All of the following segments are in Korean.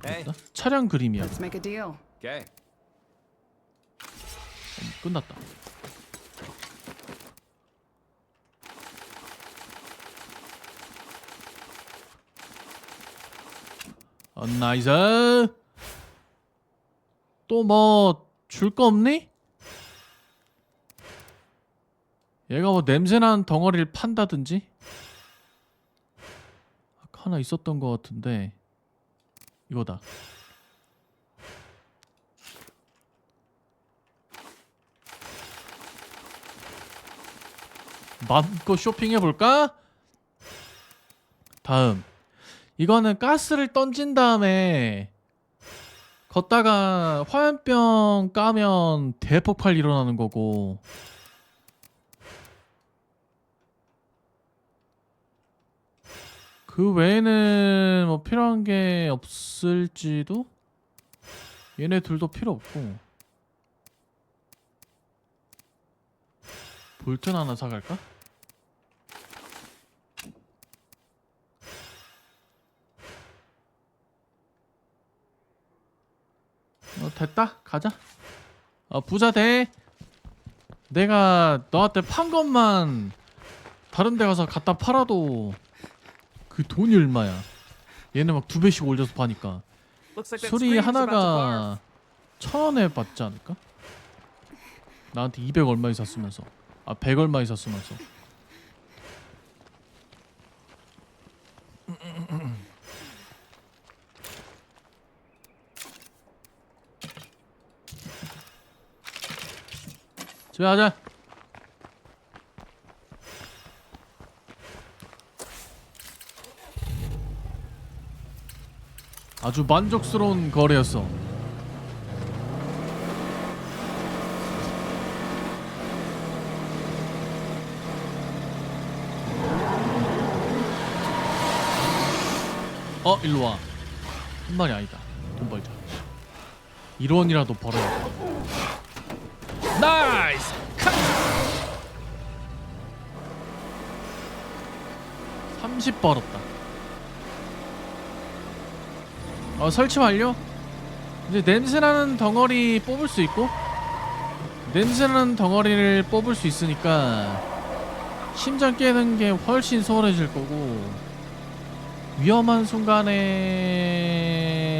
됐다. 차량 그림이야. Let's make a deal. Okay. 어, 끝났다. 어, 나이스. 또 뭐 줄 거 없니? 얘가 뭐 냄새나는 덩어리를 판다든지? 아까 하나 있었던 것 같은데 이거다. 마음껏 쇼핑해 볼까? 다음 이거는 가스를 던진 다음에 걷다가 화염병 까면 대폭발 일어나는 거고 그 외에는 뭐 필요한 게 없을지도 얘네 둘도 필요 없고. 볼튼 하나 사갈까? 어 됐다. 가자. 어 부자 돼. 내가 너한테 판 것만 다른 데 가서 갖다 팔아도 그 돈이 얼마야? 얘네 막 두 배씩 올려서 파니까. 술이 barf. 하나가 천 원에 받지 않을까? 나한테 200 얼마 있었으면서. 아100 얼마 있었으면서. 집에 가자 아주 만족스러운 거래였어. 어 일로 와한 말이 아니다. 돈 벌자. 1원이라도 벌어야 돼. 나이스! 컷! 30 벌었다 어 설치 완료. 이제 냄새나는 덩어리 뽑을 수 있고 냄새나는 덩어리를 뽑을 수 있으니까 심장 깨는 게 훨씬 수월해질 거고 위험한 순간에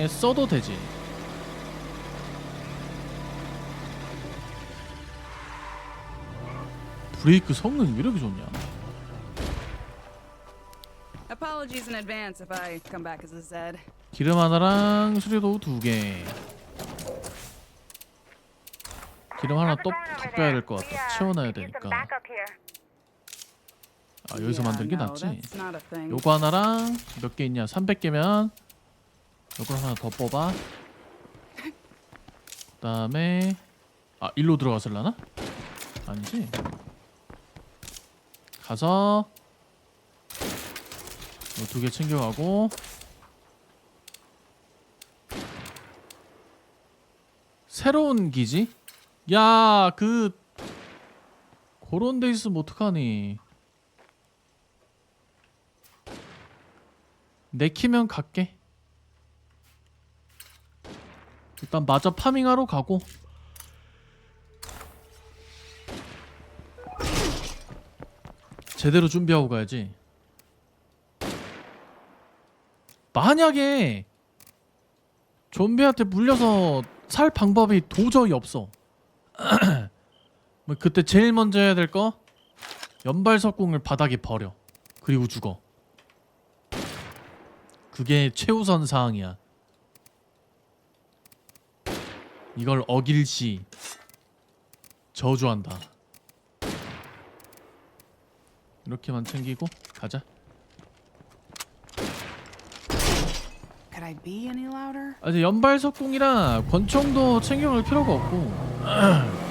써도 되지. 브레이크 성능이 왜 이렇게 좋냐? Apologies in advance if I come back as a Zed. 기름 하나랑 수리도 두개. 기름 하나 또, 더 빼야 될 것 같다 채워놔야 되니까. 아 여기서 만들기 낫지. 요거 하나랑 몇 개 있냐? 300개면 요거 하나 더 뽑아. 그 다음에 아 일로 들어갔을라나? 아니지? 가서 요 두 개 챙겨가고 새로운 기지? 야 그 그런 데 있으면 어떡하니 내키면 갈게. 일단 마저 파밍하러 가고. 제대로 준비하고 가야지. 만약에 좀비한테 물려서 살 방법이 도저히 없어. 뭐 그때 제일 먼저 해야 될 거 연발석궁을 바닥에 버려. 그리고 죽어. 그게 최우선 사항이야. 이걸 어길 시 저주한다. 이렇게만 챙기고 가자. Could I be any louder? 아, 이제 연발석궁이라 권총도 챙겨갈 필요가 없고.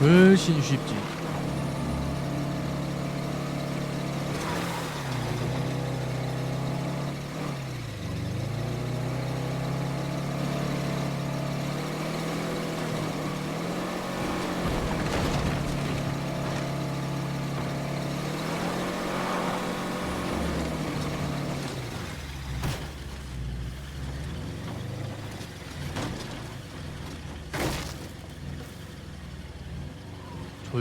훨씬 쉽지.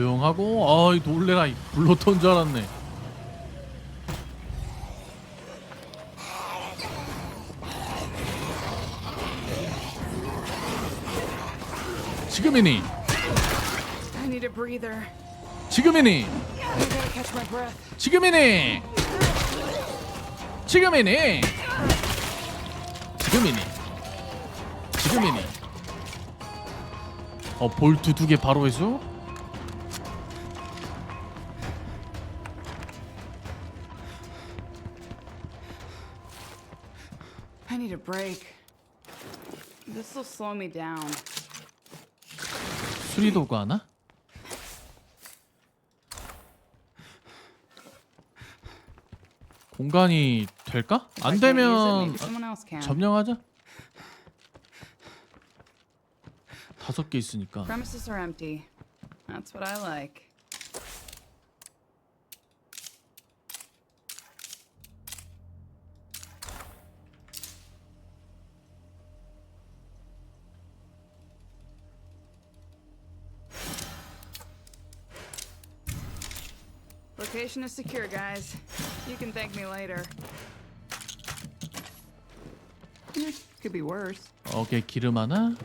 조용하고 아이 놀래라 이 불로턴 줄 알았네. 지금이니. 지금이니. 지금이니? 지금이니? 지금이니? 지금이니? 어 볼트 두 개 바로 회수 a break. This will slow me down. 수리도구 하나 공간이 될까? 안 되면 can. 점령하자 다섯 개 있으니까 Premises are empty. That's what I like. Location is secure, guys. You can thank me later. Eh, Could be worse. 오케이 기름 하나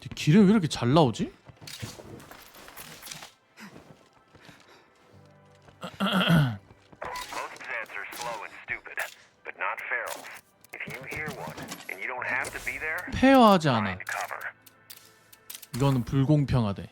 근데 기름 왜 이렇게 잘 나오지? Most Zeds are slow and stupid, but not ferals. If you hear one and you don't have to be there, 페어하지 않아 find cover. 이거는 불공평하대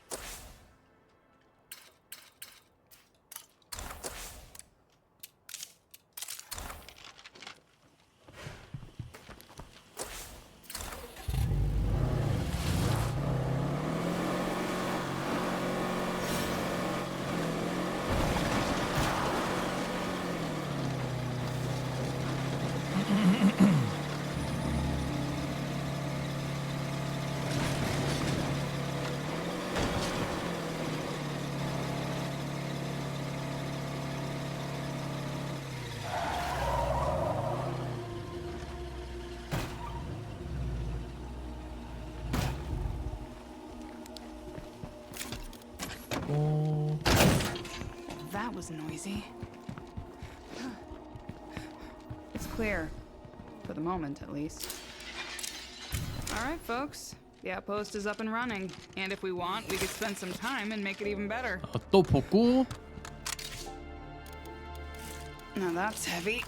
was noisy. It's clear. For the moment, at least. Alright, folks. The outpost is up and running. And if we want, we could spend some time and make it even better. 아, 또 복구 Now that's heavy.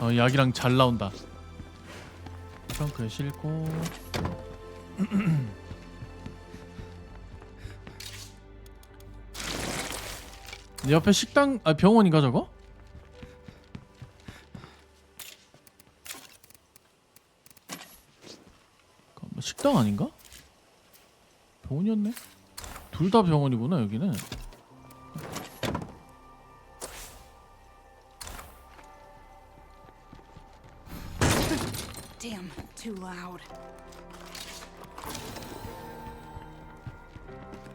어, 약이랑 잘 나온다 트렁크에 싣고 내 옆에 식당 아 병원인가 저거? 잠깐만, 식당 아닌가? 병원이었네? 둘 다 병원이구나 여기는 too loud.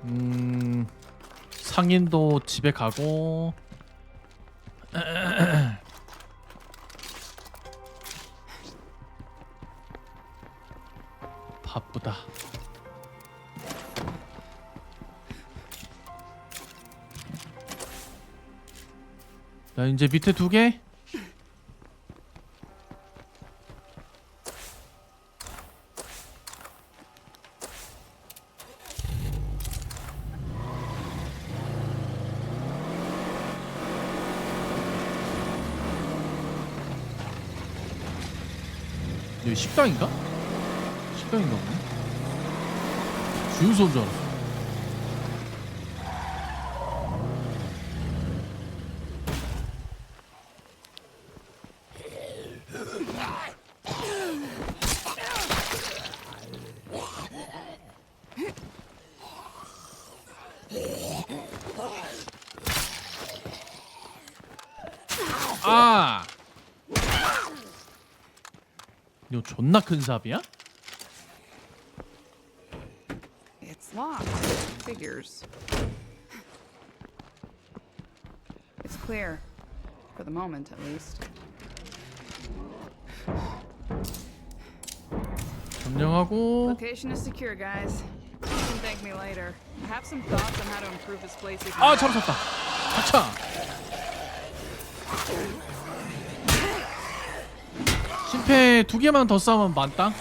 음 상인도 집에 가고 바쁘다. 자 이제 밑에 두 개. 여기 식당인가? 식당인가 보네. 주유소인 줄 알았어. 존나 큰 삽이야? It's locked. Figures. It's clear. For the moment, at least. 점령하고 Location is secure, guys. You can thank me later. I have some thoughts on how to improve this place. 아 want. 잠수했다. 두 개만 더 싸면 만땅?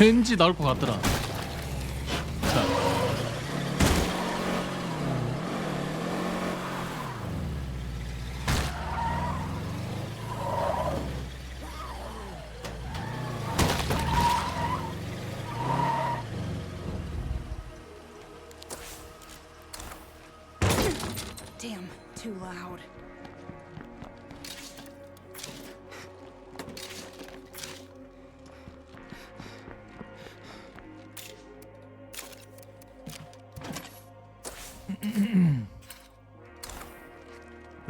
왠지 나올 것 같더라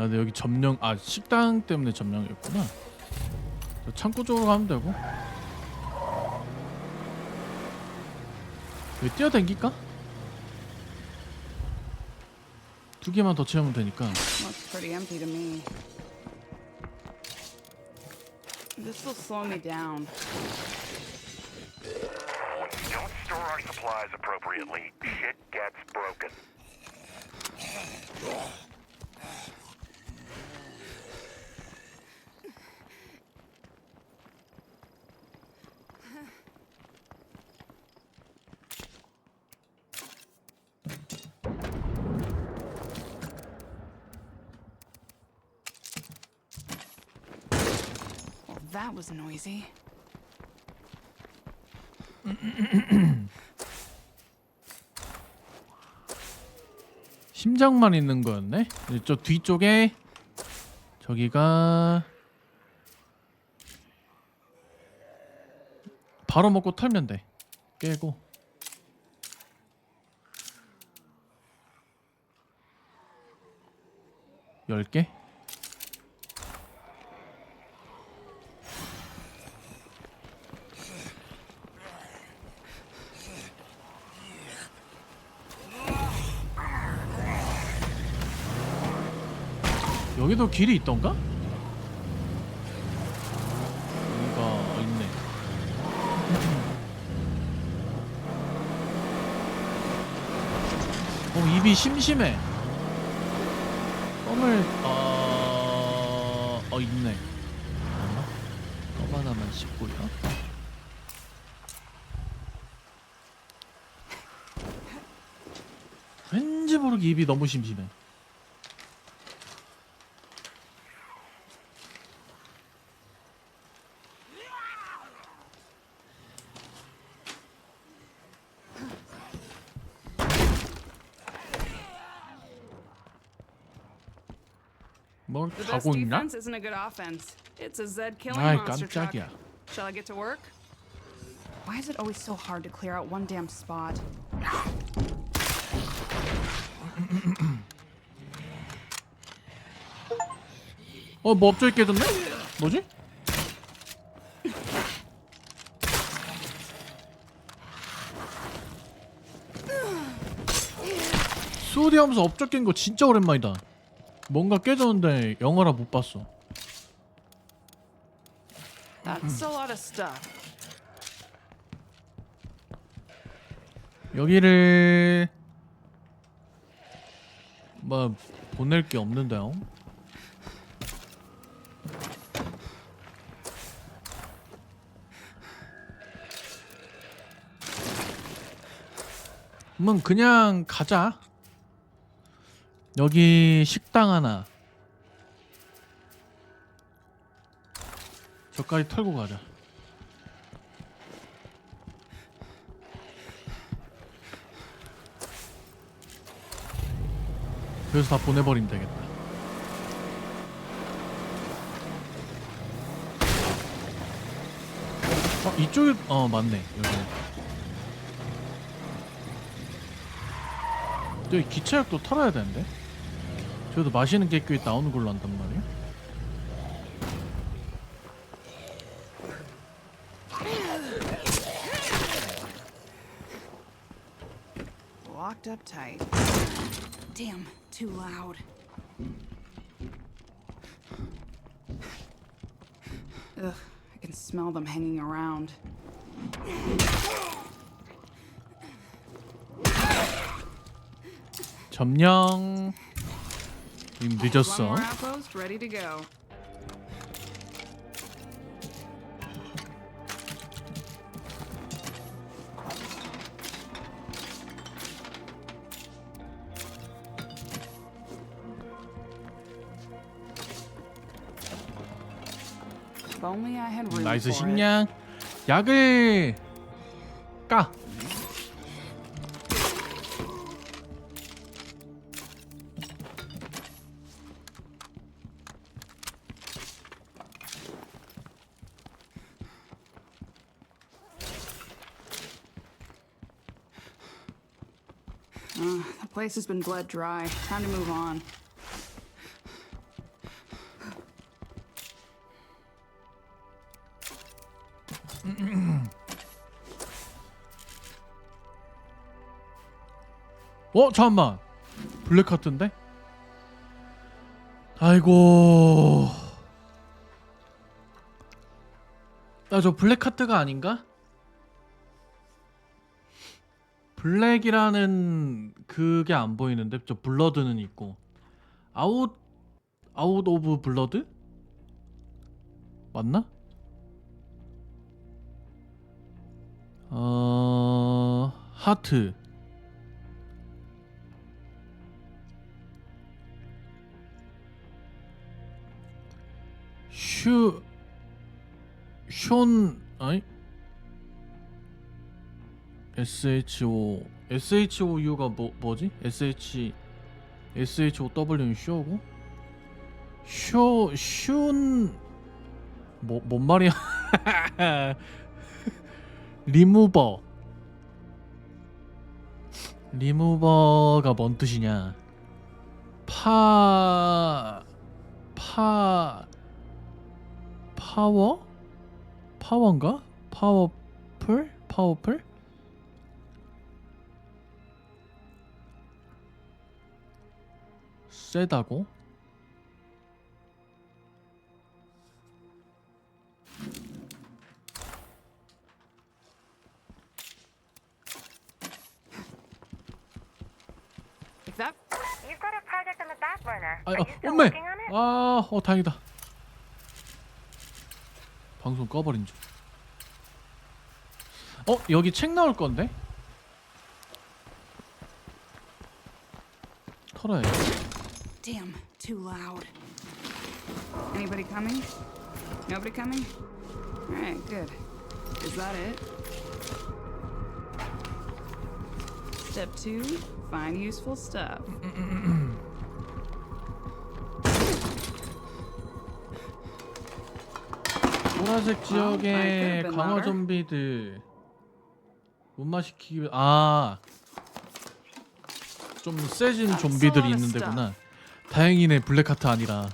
나 근데 여기 점령 아 식당 때문에 점령이었구나. 저 창고 쪽으로 가면 되고. 여기 뛰어댕길까? 두 개만 더 채우면 되니까. Looks pretty empty to me. This will slow me down. When we don't store our supplies appropriately, shit gets broken. Was noisy. 심장만 있는 거였네. 저 뒤쪽에 저기가 바로 먹고 털면 돼. 깨고. 열 개? 여기도 길이 있던가? 여기가 있네. 어 입이 심심해. 껌을 어... 어 있네. 껌 하나만 씹고요. 왠지 모르게 입이 너무 심심해. 가고 있나? defense isn't a good offense. It's a Zed killing 아이 monster truck. 깜짝이야. Shall I get to work? Why is it always so hard to clear out one damn spot? 어, 뭐 업적이 깨졌네? 뭐지? 수호디 하면서 업적 깬 거 진짜 오랜만이다. 뭔가 깨졌는데 영화라 못 봤어. That's a lot of stuff. 여기를 뭐 보낼 게 없는데요. 그러면 그냥 가자. 여기 식당 하나. 저까지 털고 가자. 그래서 다 보내버리면 되겠다. 어 이쪽에 어 맞네 여기. 저기 기차역도 털어야 되는데. 저도 마시는 게 꽤 나오는 걸로 안단 말이야? Locked up tight. Damn, too loud. Ugh, I can smell them hanging around. 점령. 님 One 늦었어. 나이스. 식량. 약을 까. Place has been bled dry. Time to move on. 어 잠깐만. 블랙 하트인데? 아이고. 나 저 블랙 하트가 아닌가? 블랙이라는 그게 안 보이는데 저 블러드는 있고 아웃 아웃 오브 블러드 맞나? 어 하트 슈, 숀, 아니? SHO, SHOU가 뭐, 뭐지? SH, SHOW는 쇼고? 쇼, 슌, 뭐, 뭔 말이야? 리무버. 리무버가 뭔 뜻이냐? 파, 파, 파워? 파워인가? 파워풀? 파워풀? 세다고? If that You've got a project on the back burner. 아, Are 어, you still 엄매! working on it? 아, 어 다행이다. 방송 꺼버린 줄. 어, 여기 책 나올 건데? 털어야 돼. Damn too loud. Anybody coming? Nobody coming? All right, good. Is that it? Step two: find useful stuff. 보라색 그 강화. 좀비들 문마시키기 아. 좀 세진 좀비들이 lot of 있는 데구나. 다행이네 블랙하트 아니라.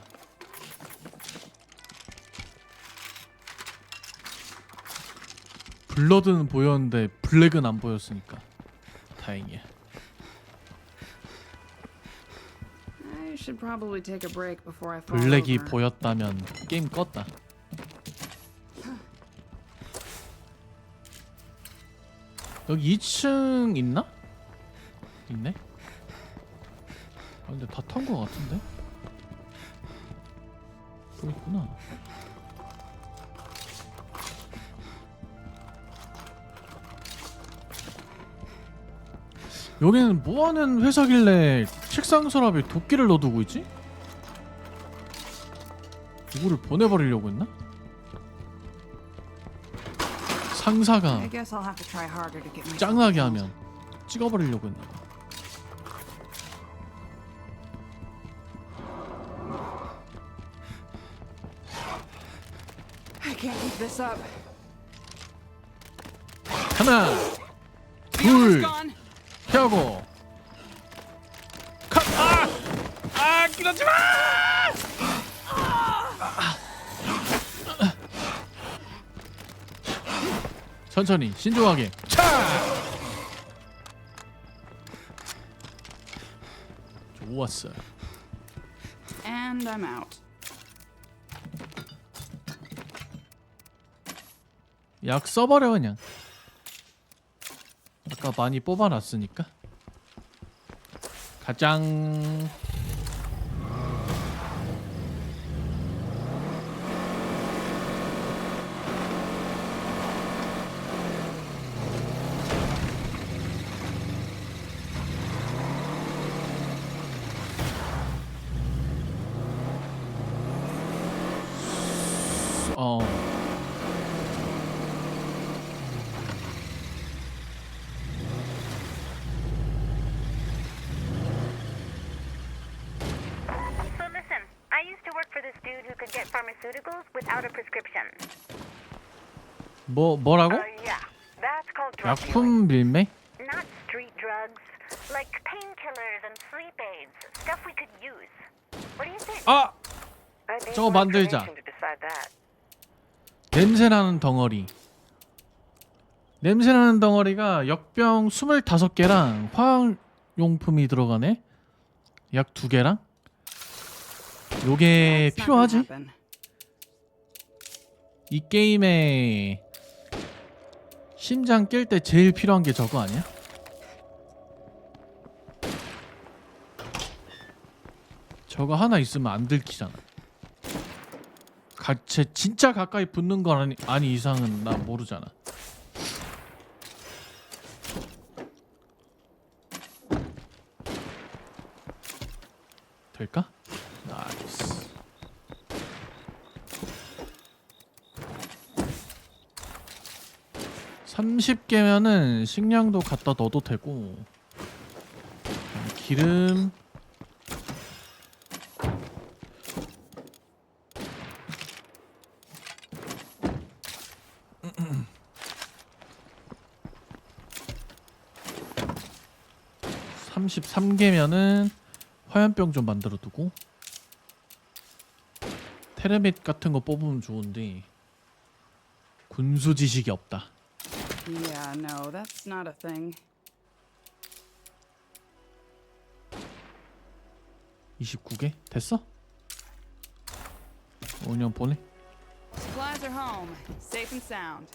블러드는 보였는데 블랙은 안 보였으니까 다행이야. 블랙이. 보였다면 게임 껐다. 여기 2층 있나? 있네. 아 근데 다 탄 거 같은데? 또 있구나. 여기는 뭐하는 회사길래 책상 서랍에 도끼를 넣어두고 있지? 이거를 보내버리려고 했나? 상사가 짱나게 하면 찍어버리려고 했나 봐. This up. 하나, 둘. 펴고 컷! 아! 아! 끼러지 마! 천천히 신중하게 차! 모았어요. And I'm out. 약 써버려 그냥. 아까 많이 뽑아놨으니까. 가장. 어. So listen, I used to work for this dude who could get pharmaceuticals without a prescription. 뭐 뭐라고? Uh, yeah, that's called drug dealing. 약품 밀매? Not street drugs, like painkillers and sleep aids, stuff we could use. What do you think? 아 I need 저거 more 만들자. information to decide that. 냄새 나는 덩어리. 냄새 나는 덩어리가 역병 25개랑 화학용품이 들어가네. 약 2개랑. 요게 It's not gonna 필요하지? happen. 이 게임에 심장 깰 때 제일 필요한 게 저거 아니야? 저거 하나 있으면 안 들키잖아. 가, 제 진짜 가까이 붙는 거 아니, 아니 이상은 나 모르잖아. 될까? 나이스. 30개면은 식량도 갖다 넣어도 되고. 기름. 삼십삼 개면은 화염병 좀 만들어 두고. 테레밋 같은 거 뽑으면 좋은데. 군수 지식이 없다. Yeah, no, that's not a thing. 29개 됐어? 오년 보내. Supplies are home, safe and sound.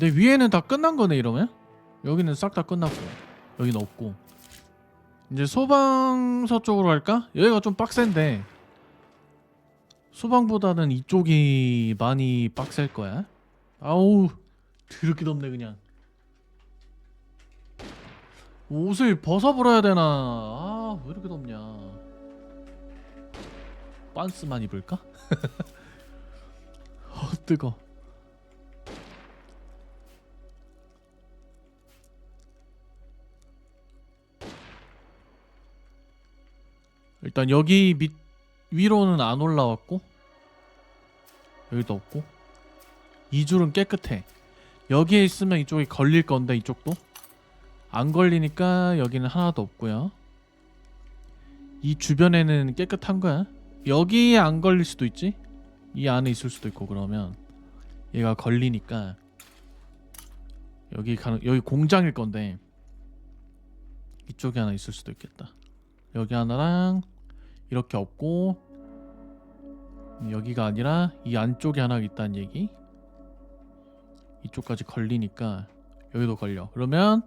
근데 위에는 다 끝난 거네 이러면? 여기는 싹 다 끝났고 여기는 없고 이제 소방서 쪽으로 갈까? 여기가 좀 빡센데 소방보다는 이쪽이 많이 빡셀 거야 아우 드럽게 덥네 그냥 옷을 벗어버려야 되나 아 왜 이렇게 덥냐 빤스만 입을까? 어 뜨거. 일단 여기 밑 위로는 안 올라왔고 여기도 없고 이 줄은 깨끗해. 여기에 있으면 이쪽이 걸릴 건데 이쪽도 안 걸리니까 여기는 하나도 없고요. 이 주변에는 깨끗한 거야. 여기에 안 걸릴 수도 있지. 이 안에 있을 수도 있고 그러면 얘가 걸리니까 여기 가는 여기 공장일 건데 이쪽에 하나 있을 수도 있겠다. 여기 하나랑 이렇게 없고 여기가 아니라 이 안쪽에 하나 있다는 얘기. 이쪽까지 걸리니까 여기도 걸려. 그러면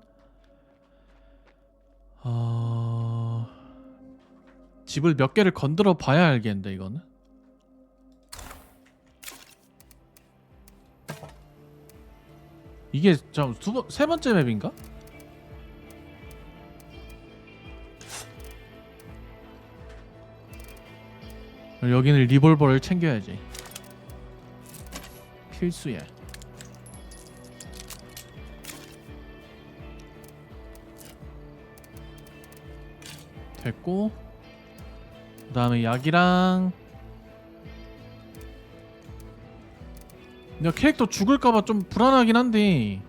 어... 집을 몇 개를 건드려 봐야 알겠는데 이거는. 이게 잠 두 번 세 번째 맵인가? 여기는 리볼버를 챙겨야지. 필수야. 됐고 그 다음에 약이랑 내가 캐릭터 죽을까봐 좀 불안하긴 한데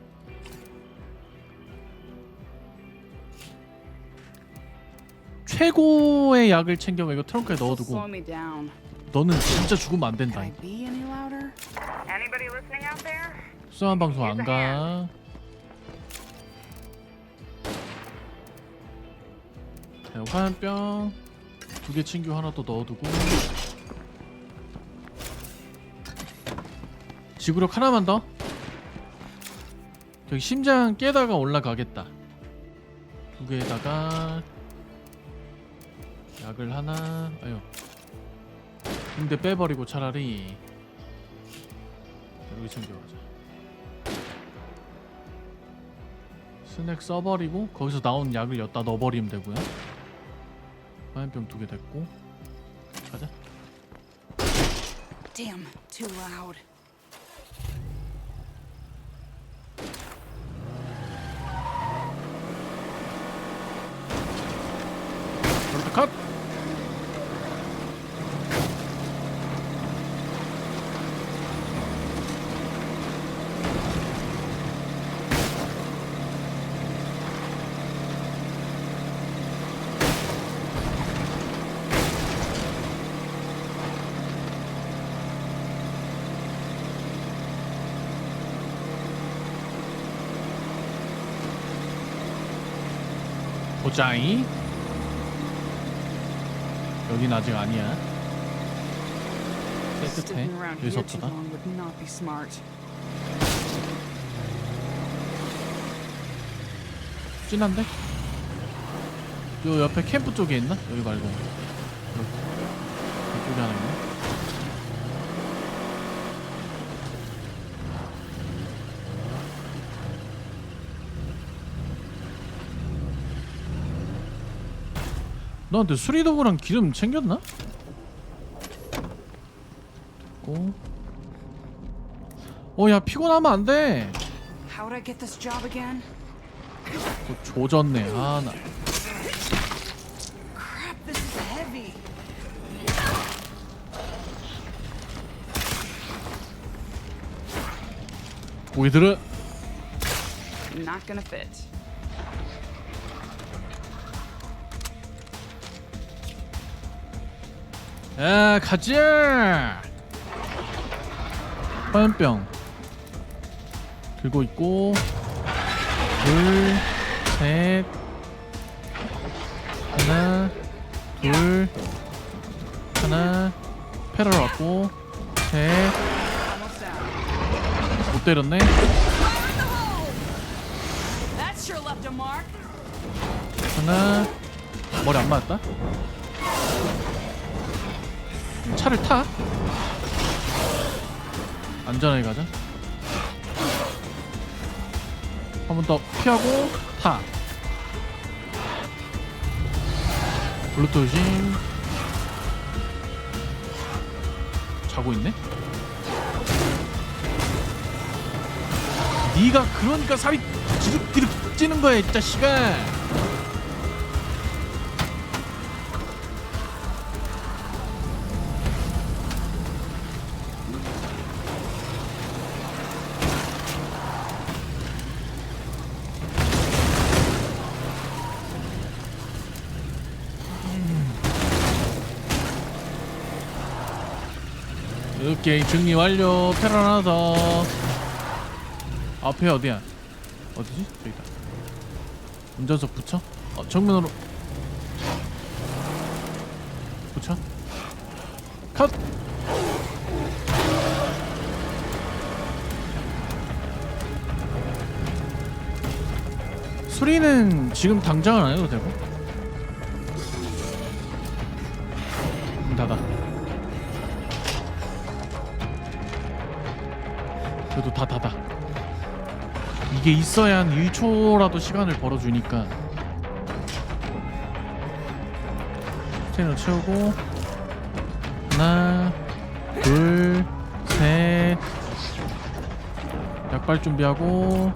최고의 약을 챙겨 이거 트렁크에 넣어두고. 너는 진짜 죽으면 안 된다. 수상한 방송 안 가. 자, 화염병 두개 친구 하나 더 넣어두고 지구력 하나만 더. 저기 심장 깨다가 올라가겠다. 두 개에다가 약을 하나. 아유. 근데 빼버리고 차라리 여기 챙겨가자. 스낵 써버리고 거기서 나온 약을 엿다 넣어버리면 되고요. 화염병 두 개 됐고 가자. Damn, too loud. 그렇다 컷. 보자이. 여긴 아직 아니야. 깨끗해. Sticking around here 여기서 too 없다. long would not be smart. 진한데? 요 옆에 캠프 쪽에 있나? 여기 말고 여기. 이쪽에 하나 있네 너한테 수리도구랑 기름 챙겼나? 고. 어야 피곤하면 안 돼 How'd I get this job again? 또 조졌네 아 나 Crap, this is heavy. 고기 들어 Not gonna fit. 야 가자 화염병. 들고 있고. 둘셋. 하나 둘 하나. 패럴 왔고. 셋못 때렸네. 하나. 머리 안 맞았다 차를 타? 안전하게 가자. 한 번 더 피하고 타. 블루투스 조심. 자고 있네? 네가 그러니까 살이 디륵디륵 찌는 거야 이 자식아 오케이 정리 완료. 더. 앞에 어디야? 어디지? 저기다. 운전석 붙여? 어 정면으로. 붙여? 컷! 수리는 지금 당장은 안 해도 되고 이게 있어야 한 1초라도 시간을 벌어주니까. 스테이너 채우고. 하나 둘셋. 약발 준비하고